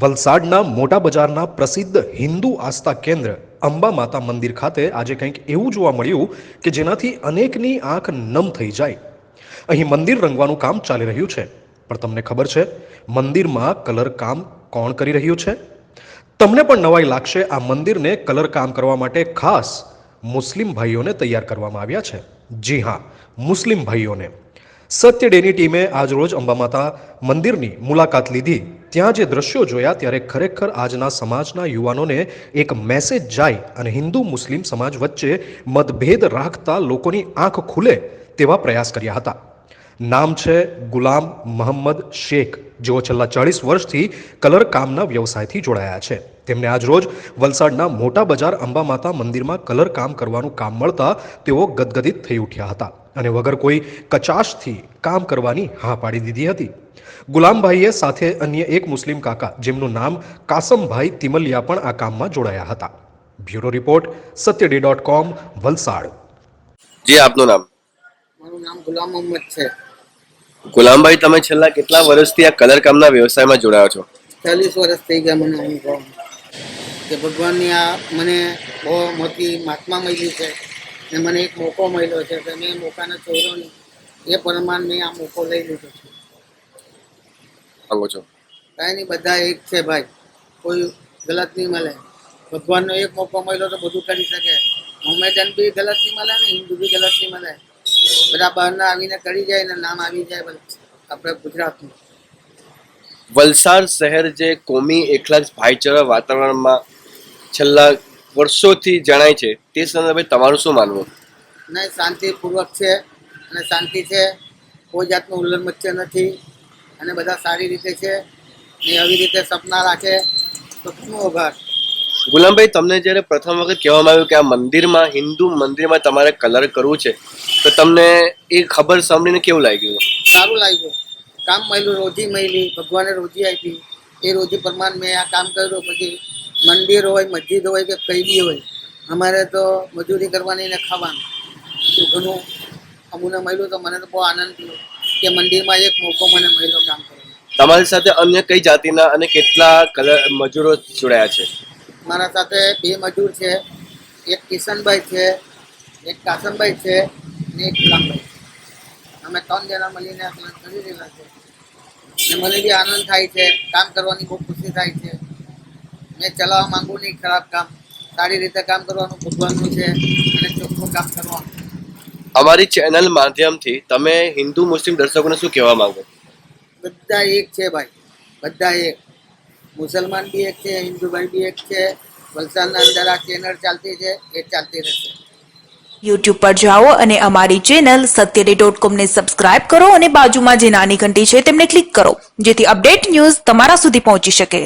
વલસાડના મોટા બજારના પ્રસિદ્ધ હિન્દુ આસ્થા કેન્દ્ર અંબા માતા મંદિર ખાતે આજે કંઈક એવું જોવા મળ્યું કે જેનાથી અનેકની આંખ નમ થઈ જાય. અહીં મંદિર રંગવાનું કામ ચાલી રહ્યું છે. પણ તમને ખબર છે, મંદિરમાં કલર કામ કોણ કરી રહ્યું છે? તમને પણ નવાઈ લાગશે, આ મંદિરને કલર કામ કરવા માટે ખાસ મુસ્લિમ ભાઈઓને તૈયાર કરવામાં આવ્યા છે. જી હા, મુસ્લિમ ભાઈઓને. સત્ય ડેની ટીમે આજરોજ અંબામાતા મંદિરની મુલાકાત લીધી. ત્યાં જે દ્રશ્યો જોયા ત્યારે ખરેખર આજના સમાજના યુવાનોને એક મેસેજ જાય અને હિન્દુ મુસ્લિમ સમાજ વચ્ચે મતભેદ રાખતા લોકોની આંખ ખુલે તેવા પ્રયાસ કર્યા હતા. નામ છે ગુલામ મોહમ્મદ શેખ. જેઓ છેલ્લા ચાળીસ વર્ષથી કલર કામના વ્યવસાયથી જોડાયા છે. તેમને આજરોજ વલસાડના મોટા બજાર અંબા માતા મંદિરમાં કલર કામ કરવાનું કામ મળતા તેઓ ગદગદિત થઈ ઉઠ્યા હતા. અને વગર કોઈ કચાશથી કામ કરવાની હા પાડી દીધી હતી. ગુલામભાઈએ સાથે અન્ય એક મુસ્લિમ કાકા જેમનું નામ કાસમભાઈ તિમલિયા પણ આ કામમાં જોડાયા હતા. Bureau report Satya D dot com Valsad. જી આપનું નામ? મારું નામ ગુલામ મોહમ્મદ છે. ગુલામભાઈ તમે છેલ્લા કેટલા વર્ષથી આ કલર કામના વ્યવસાયમાં જોડાયો છો? ચાલીસ વર્ષ થઈ ગયા મને અનુભવ. કે ભગવાનની આ મને બહુ મોટી મહાત્મા મળી છે. ને મને એક મોકો મળ્યો છે તો મેં મોકાને છોડ્યો નહીં એ પ્રમાણે મેં આ મોકો લઈ લીધો છે. આવો છો. કાંઈ નહીં બધા એક છે ભાઈ. કોઈ ગલત નહીં મળે. ભગવાનનો એક મોકો મળ્યો તો બધું કરી શકે. મોમેડન બી ગલત નહીં મળે ને હિન્દુ બી ગલત નહીં મળે. બધા બહારના આવીને કરી જાય ને નામ આવી જાય આપણે ગુજરાતનું. વલસાડ શહેર જે કોમી એકલા જ ભાઈચારા વાતાવરણમાં છેલ્લા વર્ષોથી જણાય છે તે સંદર્ભે તમારું શું માનવું? નહીં શાંતિપૂર્વક છે અને શાંતિ છે કોઈ જાતનું ઉલ્લંઘન નથી અને બધા સારી રીતે છે ને આવી રીતે સપના રાખે તો શું આભાર ગુલામભાઈ તમને જ્યારે પ્રથમ વખત કહેવામાં આવ્યું કે આ મંદિરમાં હિન્દુ મંદિરમાં તમારે કલર કરવું છે તો તમને એ ખબર સાંભળીને કેવું લાગ્યું? સારું લાગ્યું. કામ મળ્યું રોજી મળી ભગવાને રોજી આપી. એ રોજી પ્રમાણે મેં આ કામ કર્યું પછી મંદિર હોય મસ્જિદ હોય કે કંઈ બી હોય અમારે તો મજૂરી કરવાની ને ખાવાનું. તો ઘણું અમુને મળ્યું તો મને તો બહુ આનંદ થયો કે મંદિરમાં એક મોકો મને મળ્યો કામ કરવાનો. તમારી સાથે અન્ય કઈ જાતિના અને કેટલા કલર મજૂરો જોડાયા છે? મારા સાથે બે મજૂર છે એક કિશનભાઈ છે એક કાસનભાઈ છે અને એક ગુલામભાઈ અમે ત્રણ જણા મળીને કરી રહેલા છે. અને મને બી આનંદ થાય છે કામ કરવાની બહુ ખુશી થાય છે. મેં ચલાવવા માંગુ નહીં ખરાબ કામ. સારી રીતે કામ કરવાનું ભગવાનનું છે અને ચોખ્ખું કામ કરવાનું. અમારી ચેનલ માધ્યમથી તમે હિન્દુ મુસ્લિમ દર્શકોને શું કહેવા માંગો? બધા એક છે ભાઈ બધા એક. મુસલમાન બી એક છે હિન્દુભાઈ બી એક છે વલસાડના અંદર આ ચેનલ ચાલતી છે એ ચાલતી રહેશે. યુટ્યુબ પર જાઓ અને અમારી ચેનલ સત્યડે ડોટ કોમને સબસ્ક્રાઇબ કરો અને બાજુમાં જે નાની ઘંટી છે તેમને ક્લિક કરો જેથી અપડેટ ન્યૂઝ તમારા સુધી પહોંચી શકે.